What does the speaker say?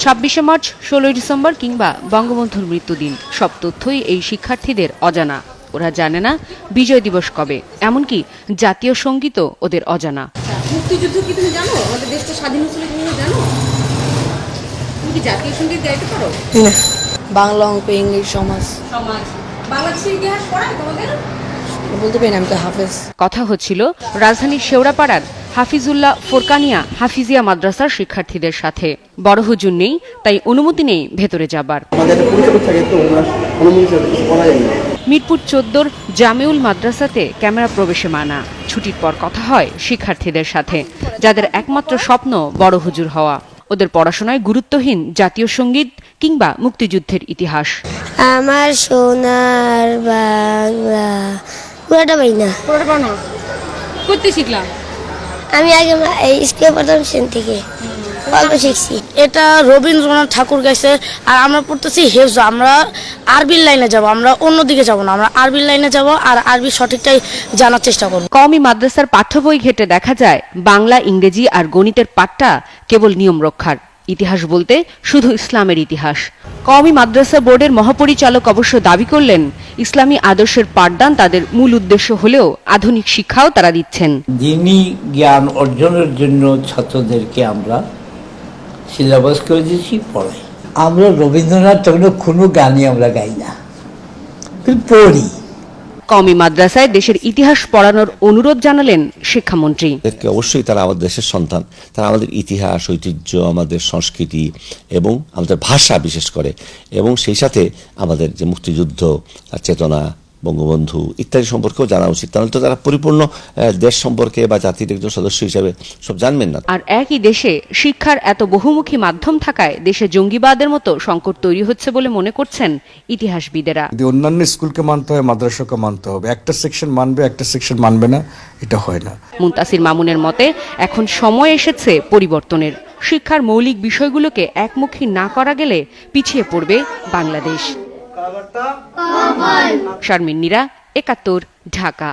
ছাব্বিশে মার্চ ষোলোই ডিসেম্বর কিংবা বঙ্গবন্ধুর মৃত্যুদিন। সব তথ্যই এই শিক্ষার্থীদের অজানা। ওরা জানে না বিজয় দিবস কবে। এমনকি জাতীয় সঙ্গীতও ওদের অজানা। মুক্তিযুদ্ধ কি তুমি জানো? আমাদের দেশটা স্বাধীন হয়েছিল তুমি জানো? তুমি কি জাতীয় সংগীত গাইতে পারো? না। বাংলা অঙ্ক ইংলিশ সমাজ। সমাজ। বাংলাদেশের ইতিহাস পড়ায় তোমাদের? বলতে পারি আমি তো হাফেজ। কথা হচ্ছিল রাজধানীর শেওড়াপাড়ার হাফিজুল্লাহ ফোরকানিয়া হাফিজিয়া মাদ্রাসার শিক্ষার্থীদের সাথে। বড় হুজুর নেই তাই অনুমতি নেই ভেতরে যাবার। মিরপুর চোদ্দোর জামেউল মাদ্রাসাতে ক্যামেরা প্রবেশে মানা। ছুটির পর কথা হয় শিক্ষার্থীদের সাথে যাদের একমাত্র স্বপ্ন বড় হুজুর হওয়া। ওদের পড়াশোনায় গুরুত্বহীন জাতীয় সংগীত কিংবা মুক্তিযুদ্ধের ইতিহাস। আমার সোনার বাংলা। পুরোটা পাই না। পড়াতে পারো না? করতে শিখলাম। আমি আগে এই স্কুলে প্রথম শ্রেণি থেকে অল্প শিখছি। এটা রবীন্দ্রনাথ ঠাকুর গাইছে আর আমরা পড়তেছি হেফজ। আমরা আরবির লাইনে যাব আমরা অন্যদিকে যাব না। আমরা আরবির লাইনে যাব আর আরবির সঠিকটাই জানার চেষ্টা করব। কওমি মাদ্রাসার পাঠ্য বই ঘেটে দেখা যায় বাংলা ইংরেজি আর গণিতের পাঠটা কেবল নিয়ম রক্ষার। ইতিহাস বলতে শুধু ইসলামের ইতিহাস। কওমি মাদ্রাসা বোর্ডের মহাপরিচালক অবশ্য দাবি করলেন ইসলামী আদর্শের পাঠদান তাদের মূল উদ্দেশ্য হলেও আধুনিক শিক্ষাও তারা দিচ্ছেন। যিনি জ্ঞান অর্জনের জন্য ছাত্রদেরকে আমরা সিলেবাস করে দিয়েছি পড়াই। আমরা রবীন্দ্রনাথ তখন কোনো গানই আমরা গাই না। পড়ি। কওমি মাদ্রাসায় দেশের ইতিহাস পড়ানোর অনুরোধ জানালেন শিক্ষামন্ত্রী। অবশ্যই তারা আমাদের দেশের সন্তান। তারা আমাদের ইতিহাস, ঐতিহ্য, আমাদের সংস্কৃতি এবং আমাদের ভাষা বিশেষ করে এবং সেই সাথে আমাদের যে মুক্তিযুদ্ধ চেতনা বঙ্গবন্ধু ইত্যাদি সম্পর্কেও জানা উচিত। তাহলে তো তারা পরিপূর্ণ দেশ সম্পর্কে বা জাতির একজন সদস্য হিসাবে সব জানবেন না। আর একই দেশে শিক্ষার এত বহুমুখী মাধ্যম থাকায় দেশে জঙ্গিবাদের মতো সংকট তৈরি হচ্ছে বলে মনে করছেন ইতিহাসবিদেরা। যদি অন্যান্য স্কুলকে মানতে হয় মাদ্রাসাকে মানতে হবে। একটা সেকশন মানবে একটা সেকশন মানবে না এটা হয় না। মুন্তাসির মামুনের মতে এখন সময় এসেছে পরিবর্তনের। শিক্ষার মৌলিক বিষয়গুলোকে একমুখী না করা গেলে পিছিয়ে পড়বে বাংলাদেশ। শারমিন নীরা একাত্তর ঢাকা।